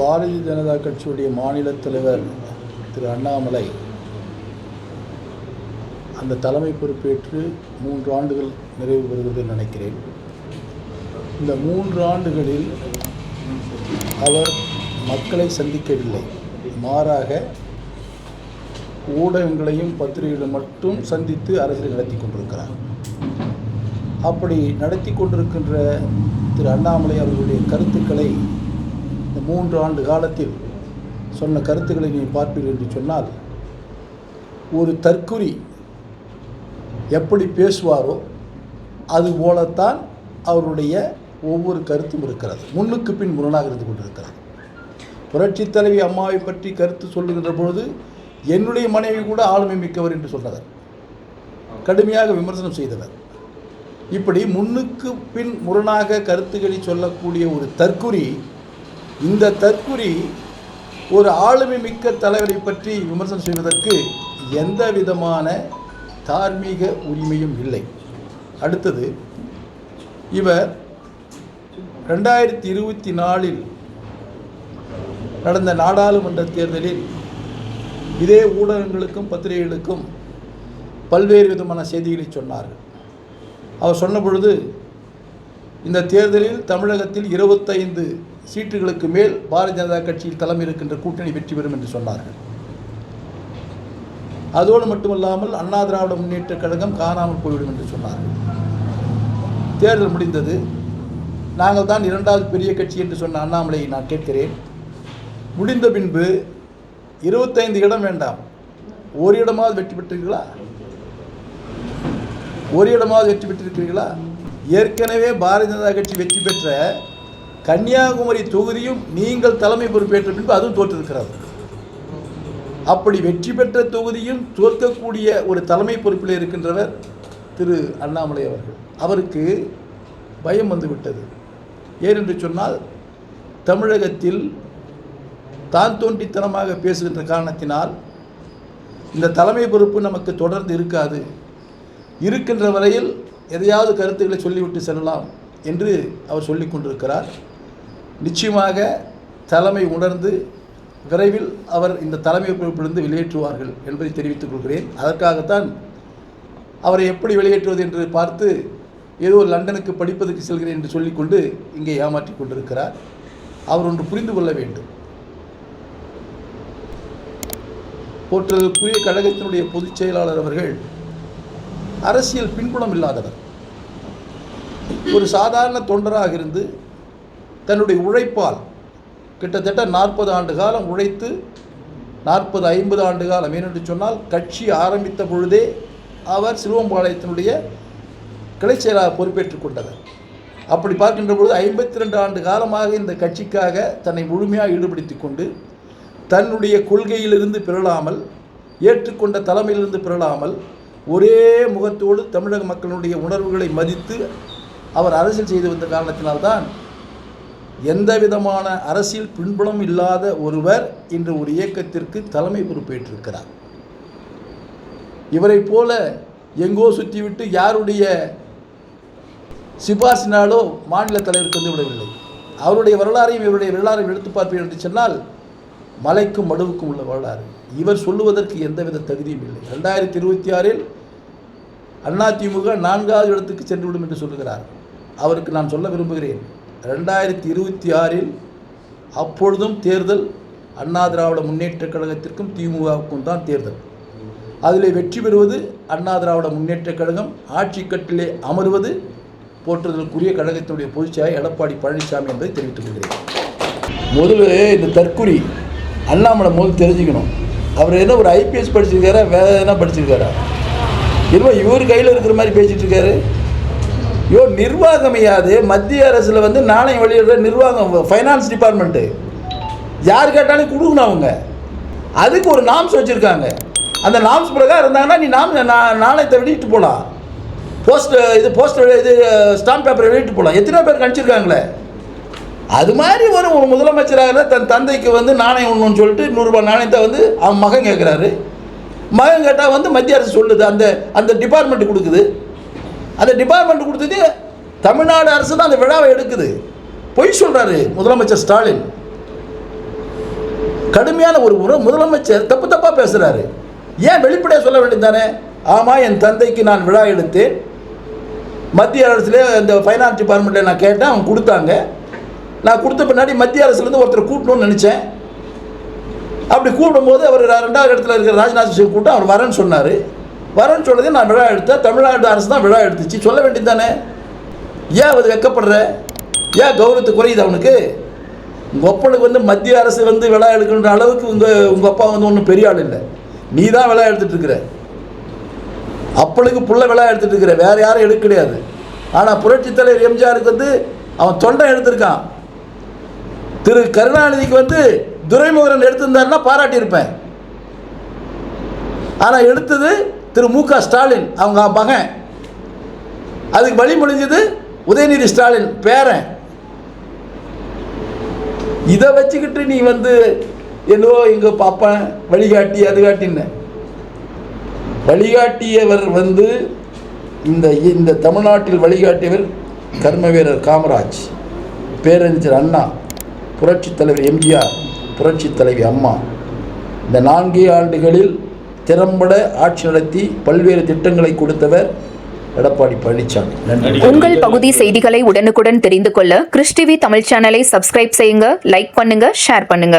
பாரதிய ஜனதா கட்சியுடைய மாநில தலைவர் திரு அண்ணாமலை அந்த தலைமை பொறுப்பேற்று மூன்று ஆண்டுகள் நிறைவு பெறுகிறது நினைக்கிறேன். இந்த மூன்று ஆண்டுகளில் அவர் மக்களை சந்திக்கவில்லை. மாறாக ஊடகங்களையும் பத்திரிகைகளை மட்டும் சந்தித்து அரசியல் நடத்தி கொண்டிருக்கிறார். அப்படி நடத்தி கொண்டிருக்கின்ற திரு அண்ணாமலை அவர்களுடைய கருத்துக்களை இந்த மூன்று ஆண்டு காலத்தில் சொன்ன கருத்துக்களை நீ பார்ப்பீர்கள் என்று சொன்னால் ஒரு தற்குறி எப்படி பேசுவாரோ அது போலத்தான் அவருடைய ஒவ்வொரு கருத்தும் இருக்கிறது. முன்னுக்கு பின் முரணாக இருந்து கொண்டிருக்கிறது. புரட்சி தலைவி அம்மாவை பற்றி கருத்து சொல்லுகின்ற பொழுது என்னுடைய மனைவி கூட ஆளுமை மிக்கவர் என்று சொன்னவர் கடுமையாக விமர்சனம் செய்தவர். இப்படி முன்னுக்கு பின் முரணாக கருத்துக்களை சொல்லக்கூடிய ஒரு தற்குறி இந்த தற்குறி ஒரு ஆளுமை மிக்க தலைவரை பற்றி விமர்சனம் செய்வதற்கு எந்த விதமான தார்மீக உரிமையும் இல்லை. அடுத்தது இவர் ரெண்டாயிரத்தி இருபத்தி நாலில் நடந்த நாடாளுமன்ற தேர்தலில் இதே ஊடகங்களுக்கும் பத்திரிகைகளுக்கும் பல்வேறு விதமான செய்திகளை சொன்னார்கள் அவர் சொன்ன பொழுது இந்த தேர்தலில் தமிழகத்தில் இருபத்தைந்து சீட்டுகளுக்கு மேல் பாரதிய ஜனதா கட்சியில் தலைமை இருக்கின்ற கூட்டணி வெற்றி பெறும் என்று சொன்னார்கள். அதோடு மட்டுமல்லாமல் அண்ணா திராவிட முன்னேற்ற கழகம் காணாமல் போய்விடும் என்று சொன்னார்கள். தேர்தல் முடிந்தது. நாங்கள் தான் இரண்டாவது பெரிய கட்சி என்று சொன்ன அண்ணாமலையை நான் கேட்கிறேன். முடிந்த பின்பு இருபத்தைந்து இடம் வேண்டாம். ஒரு இடமாவது வெற்றி பெற்றீர்களா ஒரு இடமாவது வெற்றி பெற்றிருக்கிறீர்களா? ஏற்கனவே பாரதிய ஜனதா கட்சி வெற்றி பெற்ற கன்னியாகுமரி தொகுதியும் நீங்கள் தலைமை பொறுப்பேற்ற பின்பு அதுவும் தோற்றிருக்கிறது. அப்படி வெற்றி பெற்ற தொகுதியும் தோற்கக்கூடிய ஒரு தலைமை பொறுப்பில் இருக்கின்றவர் திரு அண்ணாமலை அவர்கள். அவருக்கு பயம் வந்துவிட்டது. ஏனென்று சொன்னால் தமிழகத்தில் தான் தோன்றித்தனமாக பேசுகின்ற காரணத்தினால் இந்த தலைமை பொறுப்பு நமக்கு தொடர்ந்து இருக்காது. இருக்கின்ற வரையில் எதையாவது கருத்துக்களை சொல்லிவிட்டு செல்லலாம் என்று அவர் சொல்லிக் கொண்டிருக்கிறார். நிச்சயமாக தலைமை உணர்ந்து விரைவில் அவர் இந்த தலைமை பொறுப்பிலிருந்து வெளியேற்றுவார்கள் என்பதை தெரிவித்துக் கொள்கிறேன். அதற்காகத்தான் அவரை எப்படி வெளியேற்றுவது என்று பார்த்து ஏதோ லண்டனுக்கு படிப்பதற்கு செல்கிறேன் என்று சொல்லிக்கொண்டு இங்கே ஏமாற்றிக் கொண்டிருக்கிறார். அவர் ஒன்று புரிந்து கொள்ள வேண்டும். போற்றதற்குரிய கழகத்தினுடைய பொதுச் செயலாளர் அவர்கள் அரசியல் பின்புலம் இல்லாதவர். ஒரு சாதாரண தொண்டராக இருந்து தன்னுடைய உழைப்பால் கிட்டத்தட்ட நாற்பது ஆண்டு காலம் உழைத்து நாற்பது ஐம்பது ஆண்டு காலம். ஏனென்று சொன்னால் கட்சி ஆரம்பித்த பொழுதே அவர் சிறுவம்பாளையத்தினுடைய கிளை செயலாளர் பொறுப்பேற்றுக் கொண்டவர். அப்படி பார்க்கின்ற பொழுது ஐம்பத்தி ரெண்டு ஆண்டு காலமாக இந்த கட்சிக்காக தன்னை முழுமையாக ஈடுபடுத்தி கொண்டு தன்னுடைய கொள்கையிலிருந்து பிறழாமல் ஏற்றுக்கொண்ட தலைமையிலிருந்து பிறழாமல் ஒரே முகத்தோடு தமிழக மக்களுடைய உணர்வுகளை மதித்து அவர் அரசியல் செய்து வந்த காரணத்தினால்தான் எந்த விதமான அரசியல் பின்புலம் இல்லாத ஒருவர் இன்று ஒரு இயக்கத்திற்கு தலைமை பொறுப்பேற்றிருக்கிறார். இவரைப் போல எங்கோ சுற்றிவிட்டு யாருடைய சிபாசினாலோ மாநில தலைவருக்கு வந்து விடவில்லை. அவருடைய வரலாறையும் இவருடைய வரலாறையும் எடுத்து பார்ப்பீர்கள் என்று சொன்னால் மலைக்கும் மடுவுக்கும் உள்ள வரலாறு. இவர் சொல்லுவதற்கு எந்தவித தகுதியும் இல்லை. ரெண்டாயிரத்தி இருபத்தி ஆறில் அதிமுக நான்காவது இடத்துக்கு சென்றுவிடும் என்று சொல்லுகிறார். அவருக்கு நான் சொல்ல விரும்புகிறேன். ரெண்டாயிரத்தி இருபத்தி ஆறில் அப்பொழுதும் தேர்தல் அண்ணா திராவிட முன்னேற்றக் கழகத்திற்கும் திமுகவுக்கும் தான் தேர்தல். அதில் வெற்றி பெறுவது அண்ணா திராவிட முன்னேற்றக் கழகம் ஆட்சி கட்டிலே அமர்வது போற்றுதலுக்குரிய கழகத்தினுடைய பொதுச்செயலாளர் எடப்பாடி பழனிசாமி என்பதை தெரிவித்துக் கொள்கிறேன். முதல்ல இந்த தற்குறி அண்ணாமலை முதல் தெரிஞ்சுக்கணும். அவர் என்ன ஒரு ஐபிஎஸ் படிச்சிருக்காரா வேற எதனா படிச்சிருக்காரா? என்னமோ இவர் கையில் இருக்கிற மாதிரி பேசிகிட்டு இருக்காரு. யோ நிர்வாகமையாது மத்திய அரசில் வந்து நாணயம் வெளியிடுற நிர்வாகம் ஃபைனான்ஸ் டிபார்ட்மெண்ட்டு யார் கேட்டாலும் கொடுக்கணும் அவங்க. அதுக்கு ஒரு நாம்ஸ் வச்சுருக்காங்க. அந்த நாம்ஸ் பிரகாரம் இருந்தாங்கன்னா நீ நாம் நா- நாணயத்தை வெளியிட்டு போகலாம் போஸ்ட் இது போஸ்ட் இது ஸ்டாம்ப் பேப்பரை வெளியிட்டு போகலாம் எத்தனை பேர் கணிச்சிருக்காங்களே. அது மாதிரி ஒரு ஒரு முதலமைச்சராக தன் தந்தைக்கு வந்து நாணயம் ஒன்றுன்னு சொல்லிட்டு நூறுரூபா நாணயத்தை வந்து அவன் மகன் கேட்குறாரு மகன் கேட்டால் வந்து மத்திய அரசு சொல்லுது. அந்த அந்த டிபார்ட்மெண்ட் கொடுக்குது. அந்த டிபார்ட்மெண்ட் கொடுத்தது தமிழ்நாடு அரசு தான் அந்த விழாவை எடுக்குது. பொய் சொல்கிறாரு முதலமைச்சர் ஸ்டாலின். கடுமையான ஒரு முதலமைச்சர் தப்பு தப்பாக பேசுகிறாரு ஏன் வெளிப்படையாக சொல்ல வேண்டியது தானே ஆமாம் என் தந்தைக்கு நான் விழா எடுத்தேன். மத்திய அரசுல இந்த ஃபைனான்ஸ் டிபார்ட்மெண்ட்டில் நான் கேட்டேன் அவங்க கொடுத்தாங்க. நான் கொடுத்த பின்னாடி மத்திய அரசுலேருந்து ஒருத்தர் கூட்டணும்னு நினச்சேன். அப்படி கூப்பிடும்போது அவர் ரெண்டாவது இடத்துல இருக்கிற ராஜ்நாத் சிங் கூட்டம் அவர் வரேன்னு சொன்னார். வரேன்னு சொன்னதே நான் விழா எடுத்தேன். தமிழ்நாடு அரசு தான் விழா எடுத்துச்சு. சொல்ல வேண்டியது தானே? ஏன் அது வெக்கப்படுற? ஏன் கௌரவத்து குறையுது அவனுக்கு? உங்கள் ஒப்பனுக்கு வந்து மத்திய அரசு வந்து விழா எடுக்கின்ற அளவுக்கு உங்கள் உங்கள் அப்பா வந்து ஒன்றும் பெரிய ஆள் இல்லை. நீ தான் விழா எடுத்துகிட்டு இருக்கிற. அப்பளுக்கு புள்ள விழா எடுத்துட்டு இருக்கிற. யாரும் எடுக்க கிடையாது. ஆனால் புரட்சித் தலைவர் எம்ஜிஆருக்கு வந்து அவன் தொண்டை எடுத்திருக்கான். திரு கருணாநிதிக்கு வந்து துரைமுகரன் எடுத்திருந்தாருன்னா பாராட்டியிருப்பேன். ஆனால் எடுத்தது திரு மு க ஸ்டாலின் அவங்க மகன். அதுக்கு வழி முடிஞ்சது உதயநிதி ஸ்டாலின் பேரன். இதை வச்சுக்கிட்டு நீ வந்து என்னவோ இங்கே பார்ப்பேன் வழிகாட்டி அது காட்டின்னு. வழிகாட்டியவர் வந்து இந்த இந்த தமிழ்நாட்டில் வழிகாட்டியவர் கர்ம வீரர் காமராஜ் பேரறிஞர் அண்ணா புரட்சித் தலைவர் எம்ஜிஆர் புரட்சித் தலைவி அம்மா. இந்த நான்கே ஆண்டுகளில் திறம்பட ஆட்சி நடத்தி பல்வேறு திட்டங்களை கொடுத்தவர் எடப்பாடி பழனிசாமி நன்றி. உங்கள் பகுதி செய்திகளை உடனுக்குடன் தெரிந்து கொள்ள கிறிஸ் டிவி தமிழ் சேனலை சப்ஸ்கிரைப் செய்யுங்க லைக் பண்ணுங்க ஷேர் பண்ணுங்க.